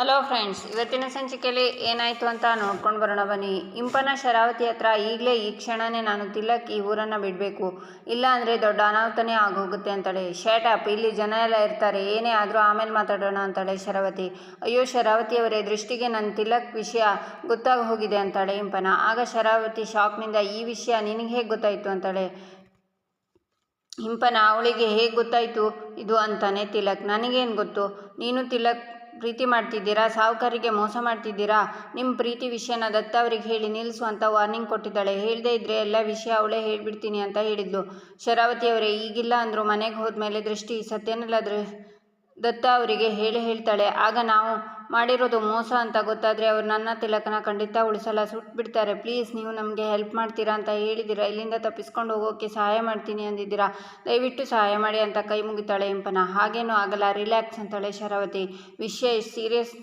Hello friends ಇವತ್ತಿನ ಸಂಚಿಕೆಯಲ್ಲಿ ಏನಾಯಿತು ಅಂತ ನೋಡ್ಕೊಂಡು ಬರೋಣ ಬನ್ನಿ. ಇಂಪನ ಶರಾವತಿ ಹತ್ರ ಈಗಲೇ ಈ ಕ್ಷಣನೇ ನಾನು ತಿಲಕ್ ಈ ಊರನ್ನು ಬಿಡಬೇಕು. ಇಲ್ಲ ಅಂದರೆ ದೊಡ್ಡ ಅನಾಹುತನೇ ಆಗೋಗುತ್ತೆ ಅಂತಾಳೆ. ಅಪ್ ಇಲ್ಲಿ ಜನ ಎಲ್ಲ ಇರ್ತಾರೆ. ಏನೇ ಆದರೂ ಆಮೇಲೆ ಮಾತಾಡೋಣ ಅಂತಾಳೆ ಶರಾವತಿ. ಅಯ್ಯೋ, ಶರಾವತಿಯವರೇ, ದೃಷ್ಟಿಗೆ ನನ್ನ ತಿಲಕ್ ವಿಷಯ ಗೊತ್ತಾಗಿ ಹೋಗಿದೆ ಅಂತಾಳೆ ಇಂಪನ. ಆಗ ಶರಾವತಿ ಶಾಕ್ನಿಂದ ಈ ವಿಷಯ ನಿನಗೆ ಹೇಗೆ ಗೊತ್ತಾಯಿತು? ಅಂತಾಳೆ. ಇಂಪನ, ಅವಳಿಗೆ ಹೇಗೆ ಗೊತ್ತಾಯಿತು? ಇದು ಅಂತಾನೆ ತಿಲಕ್. ನನಗೇನು ಗೊತ್ತು? ನೀನು ತಿಲಕ್ ಪ್ರೀತಿ ಮಾಡ್ತಿದ್ದೀರಾ? ಸಾಹುಕಾರಿಗೆ ಮೋಸ ಮಾಡ್ತಿದ್ದೀರಾ? ನಿಮ್ಮ ಪ್ರೀತಿ ವಿಷಯನ ದತ್ತ ಅವರಿಗೆ ಹೇಳಿ ನಿಲ್ಲಿಸು ಅಂತ ವಾರ್ನಿಂಗ್ ಕೊಟ್ಟಿದ್ದಾಳೆ. ಹೇಳದೇ ಇದ್ರೆ ಎಲ್ಲ ವಿಷಯ ಅವಳೇ ಹೇಳಿಬಿಡ್ತೀನಿ ಅಂತ ಹೇಳಿದ್ಲು. ಶರಾವತಿಯವರೇ ಈಗಿಲ್ಲ ಅಂದರು ಮನೆಗೆ ಹೋದ್ಮೇಲೆ ದೃಷ್ಟಿ ಸತ್ಯನೆಲ್ಲ ದತ್ತ ಅವರಿಗೆ ಹೇಳಿ ಹೇಳ್ತಾಳೆ. ಆಗ ನಾವು ಮಾಡಿರೋದು ಮೋಸ ಅಂತ ಗೊತ್ತಾದರೆ ಅವ್ರು ನನ್ನ ತಿಲಕನ ಖಂಡಿತ ಉಳಿಸಲ್ಲ. ಸುಟ್ಬಿಡ್ತಾರೆ ಪ್ಲೀಸ್ ನೀವು ನಮಗೆ ಹೆಲ್ಪ್ ಮಾಡ್ತೀರಾ ಅಂತ ಹೇಳಿದ್ದೀರಾ ಇಲ್ಲಿಂದ ತಪ್ಪಿಸ್ಕೊಂಡು ಹೋಗೋಕ್ಕೆ ಸಹಾಯ ಮಾಡ್ತೀನಿ ಅಂದಿದ್ದೀರಾ. ದಯವಿಟ್ಟು ಸಹಾಯ ಮಾಡಿ ಅಂತ ಕೈ ಮುಗಿತಾಳೆ ಇಂಪನ. ಹಾಗೇನೂ ಆಗಲ್ಲ. ರಿಲ್ಯಾಕ್ಸ್ ಅಂತಾಳೆ ಶರಾವತಿ. ವಿಷಯ ಸೀರಿಯಸ್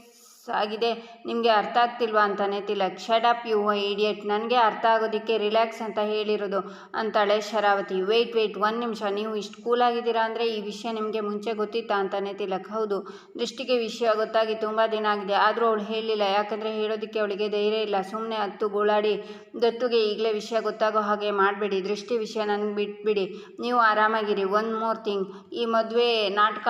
ಆಗಿದೆ. ನಿಮಗೆ ಅರ್ಥ ಆಗ್ತಿಲ್ವಾ ಅಂತಾನೆ ತಿಲಕ್. ಅಪ್ ಯು ಇಡಿಯಟ್ ನನಗೆ ಅರ್ಥ ಆಗೋದಕ್ಕೆ ರಿಲ್ಯಾಕ್ಸ್ ಅಂತ ಹೇಳಿರೋದು. ಅಂತಾಳೆ ಶರಾವತಿ. ವೆಯ್ಟ್ ವೆಯ್ಟ್ ಒಂದು ನಿಮಿಷ. ನೀವು ಇಷ್ಟು ಕೂಲಾಗಿದ್ದೀರಾ ಅಂದರೆ ಈ ವಿಷಯ ನಿಮಗೆ ಮುಂಚೆ ಗೊತ್ತಿತ್ತಾ? ಅಂತಾನೆ ತಿಲಕ್. ಹೌದು. ದೃಷ್ಟಿಗೆ ವಿಷಯ ಗೊತ್ತಾಗಿ ತುಂಬ ದಿನ ಆಗಿದೆ. ಆದರೂ ಅವಳು ಹೇಳಿಲ್ಲ. ಯಾಕಂದರೆ ಹೇಳೋದಕ್ಕೆ ಅವಳಿಗೆ ಧೈರ್ಯ ಇಲ್ಲ. ಸುಮ್ಮನೆ ಹತ್ತು ಗೋಳಾಡಿ ದತ್ತುಗೆ ಈಗಲೇ ವಿಷಯ ಗೊತ್ತಾಗೋ ಹಾಗೆ ಮಾಡಬೇಡಿ. ದೃಷ್ಟಿ ವಿಷಯ ನನಗೆ ಬಿಟ್ಬಿಡಿ. ನೀವು ಆರಾಮಾಗಿರಿ. ಒನ್ ಮೋರ್ ಥಿಂಗ್ ಈ ಮದುವೆ ನಾಟಕ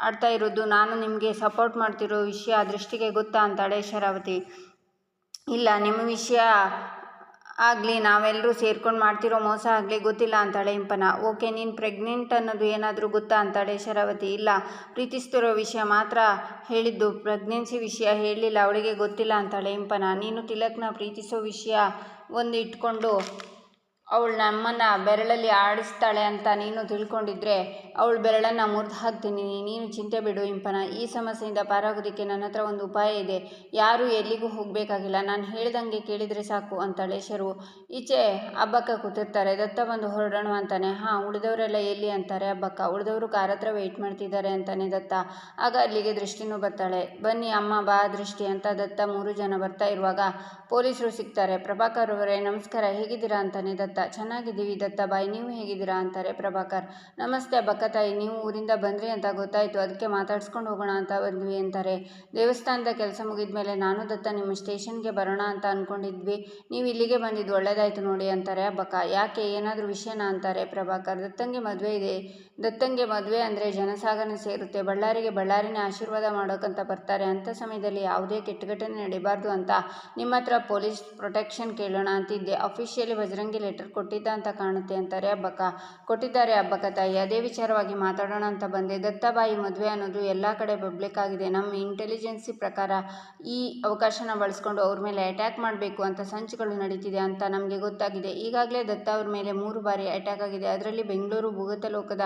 ಆಡ್ತಾ ಇರೋದು. ನಾನು ನಿಮಗೆ ಸಪೋರ್ಟ್ ಮಾಡ್ತಿರೋ ವಿಷಯ ದೃಷ್ಟಿಗೆ ಗೊತ್ತಾ ಅಂತಾಳೆ ಶರಾವತಿ. ಇಲ್ಲ, ನಿಮ್ಮ ವಿಷಯ ಆಗಲಿ ನಾವೆಲ್ಲರೂ ಸೇರ್ಕೊಂಡು ಮಾಡ್ತಿರೋ ಮೋಸ ಆಗಲಿ, ಗೊತ್ತಿಲ್ಲ ಅಂತಾಳೆ ಇಂಪನ. ಓಕೆ, ನೀನು ಪ್ರೆಗ್ನೆಂಟ್ ಅನ್ನೋದು ಏನಾದರೂ ಗೊತ್ತಾ ಅಂತಾಳೆ ಶರಾವತಿ? ಇಲ್ಲ, ಪ್ರೀತಿಸ್ತಿರೋ ವಿಷಯ ಮಾತ್ರ ಹೇಳಿದ್ದು. ಪ್ರೆಗ್ನೆನ್ಸಿ ವಿಷಯ ಹೇಳಲಿಲ್ಲ ಅವಳಿಗೆ ಗೊತ್ತಿಲ್ಲ ಅಂತಾಳೆ ಇಂಪನ. ನೀನು ತಿಲಕ್ನ ಪ್ರೀತಿಸೋ ವಿಷಯ ಒಂದು ಇಟ್ಕೊಂಡು ಅವಳು ನಮ್ಮನ್ನು ಬೆರಳಲ್ಲಿ ಆಡಿಸ್ತಾಳೆ ಅಂತ ನೀನು ತಿಳ್ಕೊಂಡಿದ್ರೆ ಅವಳು ಬೆರಳನ್ನು ಮುರಿದು ಹಾಕ್ತೀನಿ. ನೀನು ಚಿಂತೆ ಬಿಡು ಇಂಪನ. ಈ ಸಮಸ್ಯೆಯಿಂದ ಪಾರಾಗೋದಕ್ಕೆ ನನ್ನ ಹತ್ರ ಒಂದು ಉಪಾಯ ಇದೆ. ಯಾರು ಎಲ್ಲಿಗೂ ಹೋಗಬೇಕಾಗಿಲ್ಲ. ನಾನು ಹೇಳ್ದಂಗೆ ಕೇಳಿದರೆ ಸಾಕು ಅಂತಾಳೆ ಶರು. ಈಚೆ ಹಬ್ಬಕ್ಕ ಕೂತಿರ್ತಾರೆ. ದತ್ತ ಬಂದು ಹೊರಡೋಣ ಅಂತಾನೆ. ಹಾಂ, ಉಳಿದವರೆಲ್ಲ ಎಲ್ಲಿ ಅಂತಾರೆ ಹಬ್ಬಕ್ಕ ಉಳಿದವರು ಕಾರ್ ಹತ್ರ ವೆಯ್ಟ್ ಮಾಡ್ತಿದ್ದಾರೆ ಅಂತಾನೆ ದತ್ತ. ಆಗ ಅಲ್ಲಿಗೆ ದೃಷ್ಟಿನೂ ಬರ್ತಾಳೆ. ಬನ್ನಿ ಅಮ್ಮ, ಬಾ ದೃಷ್ಟಿ ಅಂತ ದತ್ತ ಮೂರು ಜನ ಬರ್ತಾ ಇರುವಾಗ ಪೊಲೀಸರು ಸಿಗ್ತಾರೆ. ಪ್ರಭಾಕರ್ ಅವರೇ, ನಮಸ್ಕಾರ. ಹೇಗಿದ್ದೀರಾ? ಅಂತಾನೆ ದತ್ತ. ಚೆನ್ನಾಗಿದ್ದೀವಿ ದತ್ತ ಬಾಯಿ, ನೀವು ಹೇಗಿದ್ದೀರಾ ಅಂತಾರೆ ಪ್ರಭಾಕರ್. ನಮಸ್ತೆ ಬಕ್ಕತಾಯಿ ನೀವು ಊರಿಂದ ಬಂದ್ರಿ ಅಂತ ಗೊತ್ತಾಯಿತು, ಅದಕ್ಕೆ ಮಾತಾಡ್ಸ್ಕೊಂಡು ಹೋಗೋಣ ಅಂತ ಬಂದ್ವಿ ಅಂತಾರೆ. ದೇವಸ್ಥಾನದ ಕೆಲಸ ಮುಗಿದ ಮೇಲೆ ನಾನು ದತ್ತ ನಿಮ್ಮ ಸ್ಟೇಷನ್ಗೆ ಬರೋಣ ಅಂತ ಅಂದ್ಕೊಂಡಿದ್ವಿ ನೀವು ಇಲ್ಲಿಗೆ ಬಂದಿದ್ದು ಒಳ್ಳೇದಾಯ್ತು ನೋಡಿ ಅಂತಾರೆ ಅಬ್ಬಕ್ಕ. ಯಾಕೆ, ಏನಾದರೂ ವಿಷಯನ ಅಂತಾರೆ ಪ್ರಭಾಕರ್. ದತ್ತಂಗೆ ಮದುವೆ ಇದೆ. ದತ್ತಂಗೆ ಮದುವೆ ಅಂದರೆ ಜನಸಾಗಣೆ ಸೇರುತ್ತೆ. ಬಳ್ಳಾರಿಗೆ ಬಳ್ಳಾರಿನ ಆಶೀರ್ವಾದ ಮಾಡೋಕ್ಕಂತ ಬರ್ತಾರೆ. ಅಂಥ ಸಮಯದಲ್ಲಿ ಯಾವುದೇ ಕೆಟ್ಟ ಘಟನೆ ನಡೀಬಾರ್ದು ಅಂತ ನಿಮ್ಮ ಹತ್ರ ಪೊಲೀಸ್ ಪ್ರೊಟೆಕ್ಷನ್ ಕೇಳೋಣ ಅಂತಿದ್ದೆ. ಅಫಿಷಿಯಲಿ ಬಜರಂಗಿ ಲೆಟರ್ ಕೊಟ್ಟಿದ್ದ ಅಂತ ಕಾಣುತ್ತೆ ಅಂತಾರೆ ಹಬ್ಬಕ್ಕ. ಕೊಟ್ಟಿದ್ದಾರೆ ಅಬ್ಬಕ್ಕ ತಾಯಿ. ಅದೇ ವಿಚಾರವಾಗಿ ಮಾತಾಡೋಣ ಅಂತ ಬಂದೆ. ದತ್ತಬಾಯಿ ಮದುವೆ ಅನ್ನೋದು ಎಲ್ಲ ಕಡೆ ಪಬ್ಲಿಕ್ ಆಗಿದೆ ನಮ್ಮ ಇಂಟೆಲಿಜೆನ್ಸಿ ಪ್ರಕಾರ ಈ ಅವಕಾಶನ ಬಳಸ್ಕೊಂಡು ಅವ್ರ ಮೇಲೆ ಅಟ್ಯಾಕ್ ಮಾಡಬೇಕು ಅಂತ ಸಂಚುಗಳು ನಡೀತಿದೆ ಅಂತ ನಮಗೆ ಗೊತ್ತಾಗಿದೆ. ಈಗಾಗಲೇ ದತ್ತ ಅವ್ರ ಮೇಲೆ ಮೂರು ಬಾರಿ ಅಟ್ಯಾಕ್ ಆಗಿದೆ. ಅದರಲ್ಲಿ ಬೆಂಗಳೂರು ಭೂಗತ ಲೋಕದ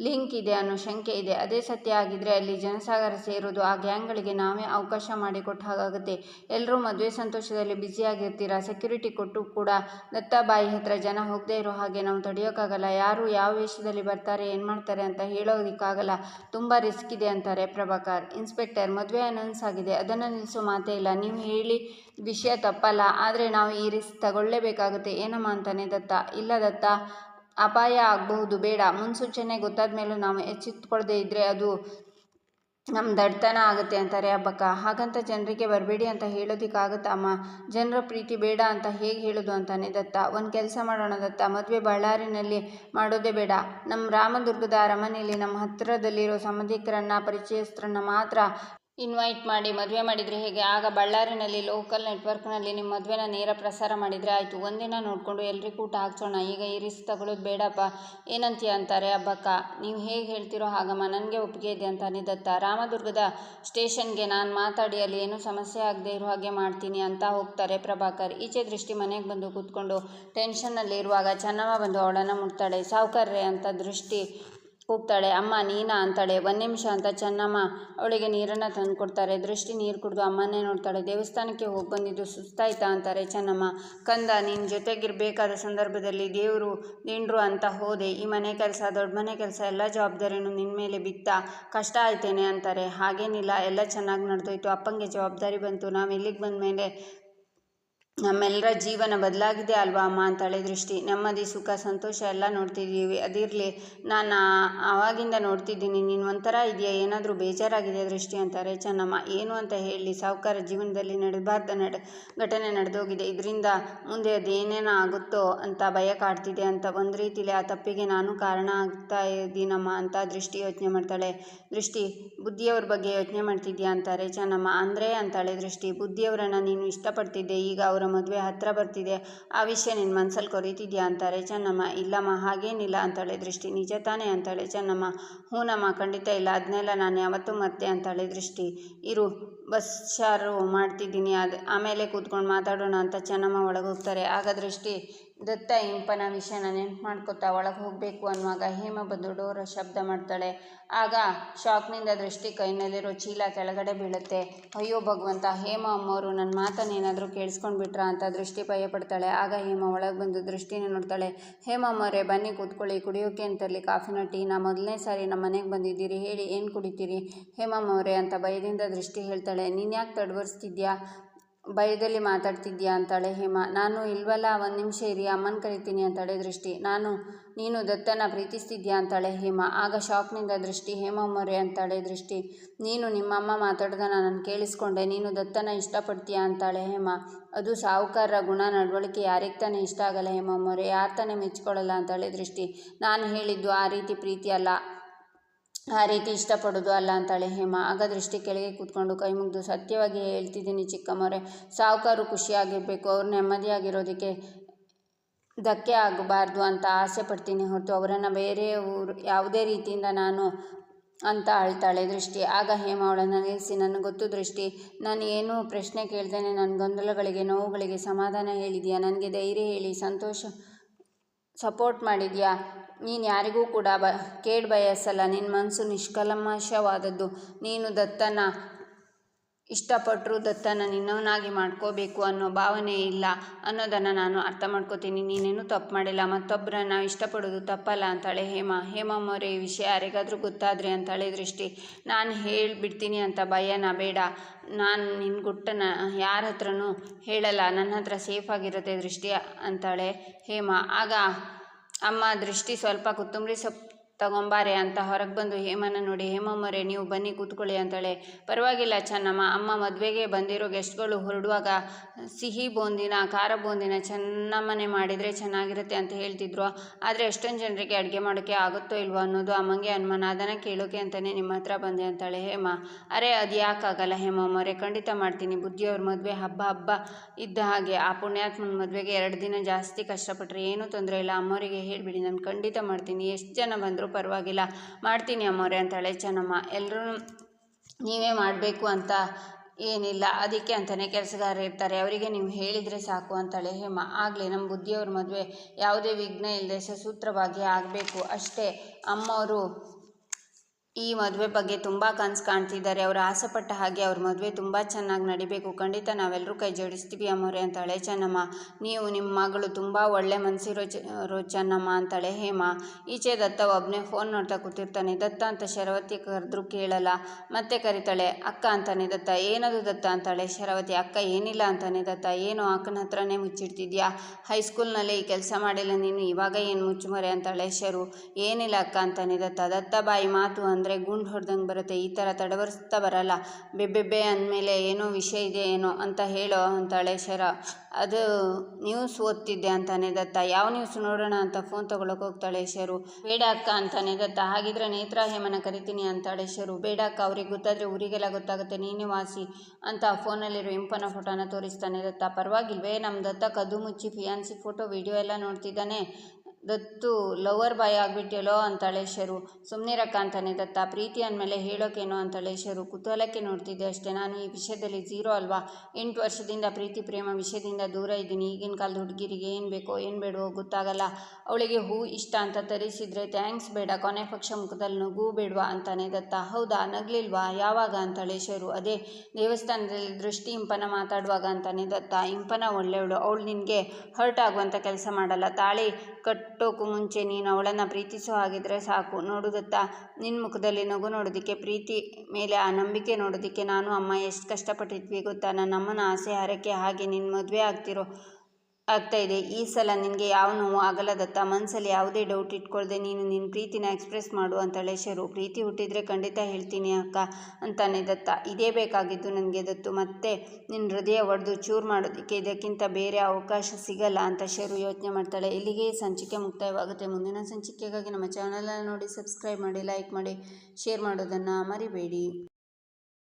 ಲಿಂಕ್ ಇದೆ ಅನ್ನೋ ಶಂಕೆ ಇದೆ. ಅದೇ ಸತ್ಯ ಆಗಿದ್ರೆ ಅಲ್ಲಿ ಜನಸಾಗರ ಸೇರೋದು ಆ ಗ್ಯಾಂಗ್ಗಳಿಗೆ ನಾವೇ ಅವಕಾಶ ಮಾಡಿಕೊಟ್ಟ ಹಾಗಾಗುತ್ತೆ. ಎಲ್ಲರೂ ಮದುವೆ ಸಂತೋಷದಲ್ಲಿ ಬ್ಯುಸಿಯಾಗಿರ್ತೀರಾ ಸೆಕ್ಯೂರಿಟಿ ಕೊಟ್ಟು ಕೂಡ ದತ್ತಾಬಾಯಿ ಹತ್ರ ಜನ ಹೋಗದೇ ಇರೋ ಹಾಗೆ ನಾವು ತಡೆಯೋಕ್ಕಾಗಲ್ಲ. ಯಾರು ಯಾವ ವೇಷದಲ್ಲಿ ಬರ್ತಾರೆ, ಏನು ಮಾಡ್ತಾರೆ ಅಂತ ಹೇಳೋದಕ್ಕಾಗಲ್ಲ. ತುಂಬ ರಿಸ್ಕ್ ಇದೆ ಅಂತಾರೆ ಪ್ರಭಾಕರ್. ಇನ್ಸ್ಪೆಕ್ಟರ್, ಮದುವೆ ಅನೌನ್ಸ್ ಆಗಿದೆ. ಅದನ್ನು ನಿಲ್ಲಿಸೋ ಮಾತೇ ಇಲ್ಲ. ನೀವು ಹೇಳಿ ವಿಷಯ ತಪ್ಪಲ್ಲ. ಆದರೆ ನಾವು ಈ ರಿಸ್ಕ್ ತಗೊಳ್ಳೇಬೇಕಾಗುತ್ತೆ. ಏನಮ್ಮ ಅಂತಾನೆ ದತ್ತ. ಇಲ್ಲ ದತ್ತ, ಅಪಾಯ ಆಗಬಹುದು. ಬೇಡ. ಮುನ್ಸೂಚನೆ ಗೊತ್ತಾದ ಮೇಲೂ ನಾವು ಎಚ್ಚೆತ್ಕೊಳ್ಳದೇ ಇದ್ದರೆ ಅದು ನಮ್ಮ ದಡ್ತನ ಆಗುತ್ತೆ ಅಂತಾರೆ ಹಬ್ಬಕ್ಕ ಹಾಗಂತ ಜನರಿಗೆ ಬರಬೇಡಿ ಅಂತ ಹೇಳೋದಕ್ಕಾಗುತ್ತಾ, ಅಮ್ಮ? ಜನರ ಪ್ರೀತಿ ಬೇಡ ಅಂತ ಹೇಗೆ ಹೇಳೋದು? ಅಂತಾನೆ ದತ್ತ. ಒಂದು ಕೆಲಸ ಮಾಡೋಣ ದತ್ತ, ಮದುವೆ ಬಳ್ಳಾರಿನಲ್ಲಿ ಮಾಡೋದೇ ಬೇಡ. ನಮ್ಮ ರಾಮದುರ್ಗದ ಅರಮನೆಯಲ್ಲಿ ನಮ್ಮ ಹತ್ತಿರದಲ್ಲಿರೋ ಸಂಬಂಧಿಕರನ್ನ, ಪರಿಚಯಸ್ಥರನ್ನ ಮಾತ್ರ ಇನ್ವೈಟ್ ಮಾಡಿ ಮದುವೆ ಮಾಡಿದರೆ ಹೇಗೆ? ಆಗ ಬಳ್ಳಾರಿನಲ್ಲಿ ಲೋಕಲ್ ನೆಟ್ವರ್ಕ್ನಲ್ಲಿ ನಿಮ್ಮ ಮದುವೆನ ನೇರ ಪ್ರಸಾರ ಮಾಡಿದರೆ ಆಯಿತು. ಒಂದಿನ ನೋಡಿಕೊಂಡು ಎಲ್ರಿಗೂ ಊಟ ಹಾಕ್ಸೋಣ. ಈಗ ಈ ರಿಸ್ಕ್ ತಗೊಳ್ಳೋದು ಬೇಡಪ್ಪ. ಏನಂತೀಯ ಅಂತಾರೆ, ಹಬ್ಬಕ್ಕ, ನೀವು ಹೇಗೆ ಹೇಳ್ತಿರೋ ಹಾಗಮ್ಮ, ನನಗೆ ಒಪ್ಪಿಗೆ ಇದೆ ಅಂತ ನಿದತ್ತ ರಾಮದುರ್ಗದ ಸ್ಟೇಷನ್ಗೆ ನಾನು ಮಾತಾಡಿ, ಅಲ್ಲಿ ಏನೂ ಸಮಸ್ಯೆ ಆಗದೆ ಇರೋ ಹಾಗೆ ಮಾಡ್ತೀನಿ ಅಂತ ಹೋಗ್ತಾರೆ ಪ್ರಭಾಕರ್. ಈಚೆ ದೃಷ್ಟಿ ಮನೆಗೆ ಬಂದು ಕೂತ್ಕೊಂಡು ಟೆನ್ಷನ್ನಲ್ಲಿ ಇರುವಾಗ ಚೆನ್ನಮ್ಮ ಬಂದು ಅವಳನ್ನು ಮುಟ್ತಾಳೆ. ಸಾವುಕಾರ್ರೆ ಅಂತ ದೃಷ್ಟಿ ಕೂಗ್ತಾಳೆ, ಅಮ್ಮ, ನೀನಾ? ಅಂತಾಳೆ. ಒಂದು ನಿಮಿಷ ಅಂತ, ಚೆನ್ನಮ್ಮ. ಅವಳಿಗೆ ನೀರನ್ನು ತಂದು ಕೊಡ್ತಾರೆ ದೃಷ್ಟಿ ನೀರು ಕುಡಿದು ಅಮ್ಮನೇ ನೋಡ್ತಾಳೆ. ದೇವಸ್ಥಾನಕ್ಕೆ ಹೋಗಿ ಬಂದಿದ್ದು ಸುಸ್ತಾಯ್ತಾ? ಅಂತಾರೆ ಚೆನ್ನಮ್ಮ. ಕಂದ ನಿನ್ನ ಜೊತೆಗಿರಬೇಕಾದ ಸಂದರ್ಭದಲ್ಲಿ ದೇವರು ನಿಂಡ್ರು ಅಂತ ಹೋದೆ. ಈ ಮನೆ ಕೆಲಸ, ದೊಡ್ಡ ಮನೆ ಕೆಲಸ ಎಲ್ಲ ಜವಾಬ್ದಾರಿನೂ ನಿನ್ನ ಮೇಲೆ ಬಿತ್ತ. ಕಷ್ಟ ಆಯ್ತೇನೆ, ಅಂತಾರೆ. ಹಾಗೇನಿಲ್ಲ. ಎಲ್ಲ ಚೆನ್ನಾಗಿ ನಡೆದೋಯ್ತು. ಅಪ್ಪಂಗೆ ಜವಾಬ್ದಾರಿ ಬಂತು. ನಾವು ಇಲ್ಲಿಗೆ ಬಂದ ಮೇಲೆ ನಮ್ಮೆಲ್ಲರ ಜೀವನ ಬದಲಾಗಿದೆ ಅಲ್ವಾ ಅಮ್ಮ ಅಂತಾಳೆ ದೃಷ್ಟಿ. ನೆಮ್ಮದಿ, ಸುಖ, ಸಂತೋಷ ಎಲ್ಲ ನೋಡ್ತಿದ್ದೀವಿ. ಅದಿರಲಿ ನಾನು ಆವಾಗಿಂದ ನೋಡ್ತಿದ್ದೀನಿ. ನೀನು ಒಂಥರ ಇದೆಯಾ? ಏನಾದರೂ ಬೇಜಾರಾಗಿದೆ ದೃಷ್ಟಿ ಅಂತಾರೆ. ಚೆನ್ನಮ್ಮ, ಏನು ಅಂತ ಹೇಳಿ ಸಾಹುಕಾರ ಜೀವನದಲ್ಲಿ ನಡೆಬಾರ್ದ ನಡೆ, ಘಟನೆ ನಡೆದೋಗಿದೆ. ಇದರಿಂದ ಮುಂದೆ ಅದೇನೇನೋ ಆಗುತ್ತೋ ಅಂತ ಭಯ ಕಾಡ್ತಿದೆ ಅಂತ ಒಂದು ರೀತಿಲಿ ಆ ತಪ್ಪಿಗೆ ನಾನು ಕಾರಣ ಆಗ್ತಾ ಇದ್ದೀನಮ್ಮ ಅಂತ ದೃಷ್ಟಿ ಯೋಚನೆ ಮಾಡ್ತಾಳೆ. ದೃಷ್ಟಿ, ಬುದ್ಧಿಯವ್ರ ಬಗ್ಗೆ ಯೋಚನೆ ಮಾಡ್ತಿದ್ಯಾ ಅಂತಾರೆ ಚೆನ್ನಮ್ಮ. ಅಂದರೆ ಅಂತಾಳೆ ದೃಷ್ಟಿ. ಬುದ್ಧಿಯವರನ್ನು ನೀನು ಇಷ್ಟಪಡ್ತಿದ್ದೆ. ಈಗ ಅವರ ಮದುವೆ ಹತ್ತಿರ ಬರ್ತಿದೆ. ಆ ವಿಷಯ ನಿನ್ನ ಮನ್ಸಲ್ಲಿ ಕೊರೀತಿದ್ಯಾ ಅಂತಾರೆ. ಚೆನ್ನಮ್ಮ, ಇಲ್ಲಮ್ಮ, ಹಾಗೇನಿಲ್ಲ ಅಂತಾಳೆ ದೃಷ್ಟಿ. ನಿಜ ತಾನೇ ಅಂತಾಳೆ ಚೆನ್ನಮ್ಮ. ಹೂನಮ್ಮ, ಖಂಡಿತ ಇಲ್ಲ. ಅದನ್ನೆಲ್ಲ ನಾನು ಯಾವತ್ತೂ ಮತ್ತೆ ಅಂತಾಳೆ ದೃಷ್ಟಿ. ಇರು, ಬಸ್ ಶಾರು ಮಾಡ್ತಿದ್ದೀನಿ. ಅದು, ಆಮೇಲೆ ಕೂತ್ಕೊಂಡು ಮಾತಾಡೋಣ ಅಂತ ಚೆನ್ನಮ್ಮ ಒಳಗೋಗ್ತಾರೆ. ಆಗ ದೃಷ್ಟಿ ದತ್ತ ಇಂಪನ ವಿಷಯನ ನೆನ್ಪು ಮಾಡ್ಕೊತಾ ಒಳಗೆ ಹೋಗಬೇಕು ಅನ್ನುವಾಗ ಹೇಮ ಬಂದು ಡೋರ ಶಬ್ದ ಮಾಡ್ತಾಳೆ. ಆಗ ಶಾಕ್ನಿಂದ ದೃಷ್ಟಿ ಕೈನಲ್ಲಿರೋ ಚೀಲ ಕೆಳಗಡೆ ಬೀಳುತ್ತೆ. ಅಯ್ಯೋ ಭಗವಂತ, ಹೇಮ ಅಮ್ಮವರು ನನ್ನ ಮಾತನ್ನೇನಾದರೂ ಕೇಳಿಸ್ಕೊಂಡ್ಬಿಟ್ರಾ ಅಂತ ದೃಷ್ಟಿ ಭಯ ಪಡ್ತಾಳೆ. ಆಗ ಹೇಮ ಒಳಗೆ ಬಂದು ದೃಷ್ಟಿನ ನೋಡ್ತಾಳೆ. ಹೇಮ ಅಮ್ಮವರೇ ಬನ್ನಿ ಕೂತ್ಕೊಳ್ಳಿ, ಕುಡಿಯೋಕೆ ಅಂತಲ್ಲಿ ಕಾಫಿನ, ಟೀನ, ಮೊದಲನೇ ಸಾರಿ ನಮ್ಮ ಮನೆಗೆ ಬಂದಿದ್ದೀರಿ, ಹೇಳಿ ಏನು ಕುಡಿತೀರಿ? ಹೇಮಮ್ಮವರೇ ಅಂತ ಭಯದಿಂದ ದೃಷ್ಟಿ ಹೇಳ್ತಾಳೆ. ನೀನು ಯಾಕೆ ತಡವರಿಸ್ತಿದ್ಯಾ? ಭಯದಲ್ಲಿ ಮಾತಾಡ್ತಿದ್ಯಾ ಅಂತಾಳೆ ಹೇಮ. ನಾನು ಇಲ್ವಲ್ಲ, ಒಂದು ನಿಮಿಷ ಇರಿ, ಅಮ್ಮನ ಕರಿತೀನಿ ಅಂತಾಳೆ ದೃಷ್ಟಿ. ನಾನು, ನೀನು ದತ್ತನ ಪ್ರೀತಿಸ್ತಿದ್ಯಾ ಅಂತಾಳೆ ಹೇಮ. ಆಗ ಶಾಕ್ನಿಂದ ದೃಷ್ಟಿ ಹೇಮಮ್ಮರೇ ಅಂತಾಳೆ ದೃಷ್ಟಿ. ನೀನು ನಿಮ್ಮಮ್ಮ ಮಾತಾಡ್ದನ ನಾನು ಕೇಳಿಸ್ಕೊಂಡೆ, ನೀನು ದತ್ತನ ಇಷ್ಟಪಡ್ತೀಯಾ ಅಂತಾಳೆ ಹೇಮ. ಅದು ಸಾಹುಕಾರರ ಗುಣ, ನಡವಳಿಕೆ ಯಾರಿಗೆ ತಾನೇ ಇಷ್ಟ ಆಗಲ್ಲ ಹೇಮಮ್ಮರೇ ಯಾರು ತಾನೇ ಮೆಚ್ಕೊಳ್ಳಲ್ಲ ಅಂತಾಳೆ ದೃಷ್ಟಿ. ನಾನು ಹೇಳಿದ್ದು ಆ ರೀತಿ ಪ್ರೀತಿ ಅಲ್ಲ. ಆ ರೀತಿ ಇಷ್ಟಪಡೋದು ಅಲ್ಲ ಅಂತಾಳೆ ಹೇಮ. ಆಗ ದೃಷ್ಟಿ ಕೆಳಗೆ ಕೂತ್ಕೊಂಡು ಕೈ ಮುಗಿದು ಸತ್ಯವಾಗಿ ಹೇಳ್ತಿದ್ದೀನಿ ಚಿಕ್ಕಮ್ಮವರೇ. ಸಾಹುಕಾರು ಖುಷಿಯಾಗಿರಬೇಕು. ಅವ್ರು ನೆಮ್ಮದಿಯಾಗಿರೋದಕ್ಕೆ ಧಕ್ಕೆ ಆಗಬಾರ್ದು ಅಂತ ಆಸೆ ಪಡ್ತೀನಿ ಹೊರತು ಅವರನ್ನು ಬೇರೆ ಊರು, ಯಾವುದೇ ರೀತಿಯಿಂದ ನಾನು ಅಂತ ಅಳ್ತಾಳೆ ದೃಷ್ಟಿ. ಆಗ ಹೇಮ ಅವಳನ್ನು ನಿಲ್ಲಿಸಿ ನನಗೆ ಗೊತ್ತು ದೃಷ್ಟಿ. ನಾನು ಏನೂ ಪ್ರಶ್ನೆ ಕೇಳ್ದೇನೆ. ನನ್ನ ಗೊಂದಲಗಳಿಗೆ, ನೋವುಗಳಿಗೆ ಸಮಾಧಾನ ಹೇಳಿದೆಯಾ? ನನಗೆ ಧೈರ್ಯ ಹೇಳಿ, ಸಂತೋಷ, ಸಪೋರ್ಟ್ ಮಾಡಿದ್ಯಾ? ನೀನು ಯಾರಿಗೂ ಕೂಡ ಬ ಕೇಳಿ ಬಯಸಲ್ಲ. ನಿನ್ನ ಮನಸ್ಸು ನಿಷ್ಕಲ್ಮಶವಾದದ್ದು. ನೀನು ದತ್ತನ ಇಷ್ಟಪಟ್ಟರು ದತ್ತನ ನಿನ್ನವನಾಗಿ ಮಾಡ್ಕೋಬೇಕು ಅನ್ನೋ ಭಾವನೆ ಇಲ್ಲ ಅನ್ನೋದನ್ನು ನಾನು ಅರ್ಥ ಮಾಡ್ಕೋತೀನಿ. ನೀನೇನು ತಪ್ಪು ಮಾಡಿಲ್ಲ. ಮತ್ತೊಬ್ಬರನ್ನ ಇಷ್ಟಪಡೋದು ತಪ್ಪಲ್ಲ ಅಂತಾಳೆ ಹೇಮ. ಹೇಮಮ್ಮವ್ರೆ ಈ ವಿಷಯ ಯಾರಿಗಾದರೂ ಗೊತ್ತಾದ್ರಿ ಅಂತಾಳೆ ದೃಷ್ಟಿ. ನಾನು ಹೇಳಿಬಿಡ್ತೀನಿ ಅಂತ ಭಯನ ಬೇಡ. ನಾನು ನಿನ್ನ ಗುಟ್ಟನ ಯಾರ ಹತ್ರನೂ ಹೇಳಲ್ಲ. ನನ್ನ ಹತ್ರ ಸೇಫಾಗಿರುತ್ತೆ ದೃಷ್ಟಿ ಅಂತಾಳೆ ಹೇಮ. ಆಗ ಅಮ್ಮ ದೃಷ್ಟಿ ಸ್ವಲ್ಪ ಕೊತ್ತಂಬರಿ ಸೊಪ್ಪು ತಗೊಂಬಾರೆ ಅಂತ ಹೊರಗೆ ಬಂದು ಹೇಮನ ನೋಡಿ, ಹೇಮಮ್ಮರೇ, ನೀವು ಬನ್ನಿ ಕೂತ್ಕೊಳ್ಳಿ ಅಂತಾಳೆ. ಪರವಾಗಿಲ್ಲ ಚೆನ್ನಮ್ಮ, ಅಮ್ಮ ಮದುವೆಗೆ ಬಂದಿರೋ ಗೆಸ್ಟ್ಗಳು ಹೊರಡುವಾಗ ಸಿಹಿ ಬೂಂದಿನ, ಖಾರ ಬೂಂದಿನ ಚೆನ್ನಮ್ಮನೆ ಮಾಡಿದರೆ ಚೆನ್ನಾಗಿರುತ್ತೆ ಅಂತ ಹೇಳ್ತಿದ್ರು. ಆದರೆ ಎಷ್ಟೊಂದು ಜನರಿಗೆ ಅಡುಗೆ ಮಾಡೋಕ್ಕೆ ಆಗುತ್ತೋ ಇಲ್ವೋ ಅನ್ನೋದು ಅಮ್ಮಂಗೆ ಅನುಮಾನ. ಅದನ್ನು ಕೇಳೋಕೆ ಅಂತಲೇ ನಿಮ್ಮ ಹತ್ರ ಬಂದೆ ಅಂತಾಳೆ ಹೇಮ. ಅರೆ, ಅದು ಯಾಕಾಗಲ್ಲ ಹೇಮಮ್ಮರೇ, ಖಂಡಿತ ಮಾಡ್ತೀನಿ. ಬುದ್ಧಿಯವ್ರ ಮದುವೆ ಹಬ್ಬ ಹಬ್ಬ ಇದ್ದ ಹಾಗೆ. ಆ ಪುಣ್ಯಾತ್ಮನ ಮದುವೆಗೆ ಎರಡು ದಿನ ಜಾಸ್ತಿ ಕಷ್ಟಪಟ್ಟರೆ ಏನೂ ತೊಂದರೆ ಇಲ್ಲ. ಅಮ್ಮವರಿಗೆ ಹೇಳಿಬಿಡಿ, ನಾನು ಖಂಡಿತ ಮಾಡ್ತೀನಿ. ಎಷ್ಟು ಜನ ಬಂದರೂ ಪರವಾಗಿಲ್ಲ. ಮಾಡ್ತೀನಿ ಅಮ್ಮವ್ರೆ ಅಂತಾಳೆ, ಚೆನ್ನಮ್ಮ. ಎಲ್ಲರೂ ನೀವೇ ಮಾಡಬೇಕು ಅಂತ ಏನಿಲ್ಲ. ಅದಕ್ಕೆ ಅಂತಲೇ ಕೆಲಸಗಾರ ಇರ್ತಾರೆ. ಅವರಿಗೆ ನೀವು ಹೇಳಿದರೆ ಸಾಕು ಅಂತಾಳೆ ಹೇಮ. ಆಗಲಿ ನಮ್ಮ ಬುದ್ಧಿಯವ್ರ ಮದುವೆ ಯಾವುದೇ ವಿಘ್ನ ಇಲ್ಲದೆ ಸಸೂತ್ರವಾಗಿ ಆಗಬೇಕು. ಅಷ್ಟೇ. ಅಮ್ಮವರು ಈ ಮದುವೆ ಬಗ್ಗೆ ತುಂಬ ಕನಸು ಕಾಣ್ತಿದ್ದಾರೆ. ಅವರು ಆಸೆಪಟ್ಟ ಹಾಗೆ ಅವ್ರ ಮದುವೆ ತುಂಬ ಚೆನ್ನಾಗಿ ನಡಿಬೇಕು. ಖಂಡಿತ ನಾವೆಲ್ಲರೂ ಕೈ ಜೋಡಿಸ್ತೀವಿ ಅಮ್ಮವ್ರೆ ಅಂತಾಳೆ. ಚೆನ್ನಮ್ಮ, ನೀವು ನಿಮ್ಮ ಮಗಳು ತುಂಬ ಒಳ್ಳೆ ಮನಸ್ಸಿರೋ ರೋ ಚೆನ್ನಮ್ಮ ಅಂತಾಳೆ. ಹೇಮ, ಈಚೆ ದತ್ತ ಒಬ್ಬನೇ ಫೋನ್ ನೋಡ್ತಾ ಕೂತಿರ್ತಾನೆ. ದತ್ತ ಅಂತ ಶರವತಿ ಕರೆದ್ರೂ ಕೇಳಲ್ಲ. ಮತ್ತೆ ಕರಿತಾಳೆ, ಅಕ್ಕ ಅಂತಾನೆ ದತ್ತ. ಏನದು ದತ್ತ ಅಂತಾಳೆ. ಶರವತಿ, ಅಕ್ಕ ಏನಿಲ್ಲ ಅಂತಾನೆ ದತ್ತ. ಏನು ಅಕ್ಕನ ಹತ್ರನೇ ಮುಚ್ಚಿಡ್ತಿದ್ಯಾ? ಹೈಸ್ಕೂಲ್ನಲ್ಲಿ ಈ ಕೆಲಸ ಮಾಡಿಲ್ಲ ನೀನು, ಇವಾಗ ಏನು ಮುಚ್ಚುಮರೆ ಅಂತಾಳೆ. ಶರು, ಏನಿಲ್ಲ ಅಕ್ಕ ಅಂತಾನೆ ದತ್ತ. ದತ್ತ ಬಾಯಿ ಮಾತು ಅಂದರೆ ಗುಂಡು ಹೊಡೆದಂಗೆ ಬರುತ್ತೆ, ಈ ಥರ ತಡವರಿಸ್ತಾ ಬರಲ್ಲ. ಬೆಬ್ಬೆಬ್ಬೆ ಅಂದಮೇಲೆ ಏನೋ ವಿಷಯ ಇದೆ ಏನೋ ಅಂತ ಹೇಳೋ ಅಂತಾಳೆ ಶರ. ಅದು ನ್ಯೂಸ್ ಓದ್ತಿದ್ದೆ ಅಂತಾನೆ ದತ್ತ. ಯಾವ ನ್ಯೂಸ್ ನೋಡೋಣ ಅಂತ ಫೋನ್ ತೊಗೊಳಕ್ಕೆ ಹೋಗ್ತಾಳೆ ಶರು. ಬೇಡ ಅಕ್ಕ ಅಂತಾನೆ ದತ್ತ. ಹಾಗಿದ್ರೆ ನೇತ್ರ ಹೇಮನ ಕರಿತೀನಿ ಅಂತಾಳೆ ಶರು. ಬೇಡ ಅಕ್ಕ ಅವ್ರಿಗೆ ಗೊತ್ತಾದರೆ ಊರಿಗೆಲ್ಲ ಗೊತ್ತಾಗುತ್ತೆ, ನೀನೇ ವಾಸಿ ಅಂತ ಫೋನಲ್ಲಿರೋ ಇಂಪನ ಫೋಟೋನ ತೋರಿಸ್ತಾನೆ ದತ್ತ. ಪರವಾಗಿಲ್ವೇ ನಮ್ಮ ದತ್ತ ಕದು ಮುಚ್ಚಿ ಫಿಯಾನ್ಸಿ ಫೋಟೋ ವಿಡಿಯೋ ಎಲ್ಲ ನೋಡ್ತಿದ್ದಾನೆ. ದತ್ತು ಲವರ್ ಬಾಯ್ ಆಗಿಬಿಟ್ಟಿಯಲ್ಲೋ ಅಂತಾಳೆ ಶರು. ಸುಮ್ಮನಿರಕ್ಕ ಅಂತಾನೆ, ದತ್ತ, ಪ್ರೀತಿ ಅಂದಮೇಲೆ ಹೇಳೋಕೇನೋ ಅಂತಾಳೆ ಶರು. ಕುತೂಹಲಕ್ಕೆ ನೋಡ್ತಿದ್ದೆ ಅಷ್ಟೇ. ನಾನು ಈ ವಿಷಯದಲ್ಲಿ ಜೀರೋ ಅಲ್ವಾ? ಎಂಟು ವರ್ಷದಿಂದ ಪ್ರೀತಿ, ಪ್ರೇಮ ವಿಷಯದಿಂದ ದೂರ ಇದ್ದೀನಿ. ಈಗಿನ ಕಾಲದ ಹುಡುಗಿರಿಗೆ ಏನು ಬೇಕೋ, ಏನು ಬೇಡವೋ ಗೊತ್ತಾಗಲ್ಲ. ಅವಳಿಗೆ ಹೂ ಇಷ್ಟ ಅಂತ ತರಿಸಿದ್ರೆ ಥ್ಯಾಂಕ್ಸ್ ಬೇಡ. ಕೊನೆ ಪಕ್ಷ ಮುಖದಲ್ಲಿ ನಗು ಬೇಡವಾ ಅಂತಾನೆ, ದತ್ತ. ಹೌದಾ? ನಗ್ಲಿಲ್ವಾ? ಯಾವಾಗ ಅಂತಾಳೆ ಶರು. ಅದೇ ದೇವಸ್ಥಾನದಲ್ಲಿ ದೃಷ್ಟಿ ಇಂಪನ ಮಾತಾಡುವಾಗ ಅಂತಾನೆ, ದತ್ತ. ಇಂಪನ ಒಳ್ಳೆಯವಳು. ಅವಳು ನಿನಗೆ ಹರ್ಟ್ ಆಗುವಂಥ ಕೆಲಸ ಮಾಡಲ್ಲ. ತಾಳಿ ಕಟ್ ಕಟ್ಟೋಕ್ಕೂ ಮುಂಚೆ ನೀನು ಅವಳನ್ನು ಪ್ರೀತಿಸೋ ಹಾಗಿದ್ರೆ ಸಾಕು. ನೋಡು ದತ್ತ ನಿನ್ನ ಮುಖದಲ್ಲಿ ನಗು ನೋಡೋದಿಕ್ಕೆ, ಪ್ರೀತಿ ಮೇಲೆ ಆ ನಂಬಿಕೆ ನೋಡೋದಕ್ಕೆ ನಾನು ಅಮ್ಮ ಎಷ್ಟು ಕಷ್ಟಪಟ್ಟಿದ್ವಿ ಗೊತ್ತಾ? ನನ್ನ ಅಮ್ಮನ ಆಸೆ, ಹರಕೆ ಹಾಗೆ ನಿನ್ನ ಮದುವೆ ಆಗ್ತಿರೋ ಆಗ್ತಾ ಇದೆ. ಈ ಸಲ ನಿನಗೆ ಯಾವ ನೋವು ಆಗಲ್ಲ ದತ್ತ ಮನಸ್ಸಲ್ಲಿ ಯಾವುದೇ ಡೌಟ್ ಇಟ್ಕೊಳ್ದೆ ನೀನು ನಿನ್ನ ಪ್ರೀತಿನ ಎಕ್ಸ್ಪ್ರೆಸ್ ಮಾಡು ಅಂತಾಳೆ ಶರು. ಪ್ರೀತಿ ಹುಟ್ಟಿದರೆ ಖಂಡಿತ ಹೇಳ್ತೀನಿ ಅಕ್ಕ ಅಂತಾನೆ ದತ್ತ. ಇದೇ ಬೇಕಾಗಿದ್ದು ನನಗೆ ದತ್ತು. ಮತ್ತೆ ನಿನ್ನ ಹೃದಯ ಒಡೆದು ಚೂರು ಮಾಡೋದಕ್ಕೆ ಇದಕ್ಕಿಂತ ಬೇರೆ ಅವಕಾಶ ಸಿಗಲ್ಲ ಅಂತ ಶರು ಯೋಚನೆ ಮಾಡ್ತಾಳೆ. ಇಲ್ಲಿಗೆ ಸಂಚಿಕೆ ಮುಕ್ತಾಯವಾಗುತ್ತೆ. ಮುಂದಿನ ಸಂಚಿಕೆಗಾಗಿ ನಮ್ಮ ಚಾನಲನ್ನು ನೋಡಿ ಸಬ್ಸ್ಕ್ರೈಬ್ ಮಾಡಿ ಲೈಕ್ ಮಾಡಿ ಶೇರ್ ಮಾಡೋದನ್ನು ಮರಿಬೇಡಿ.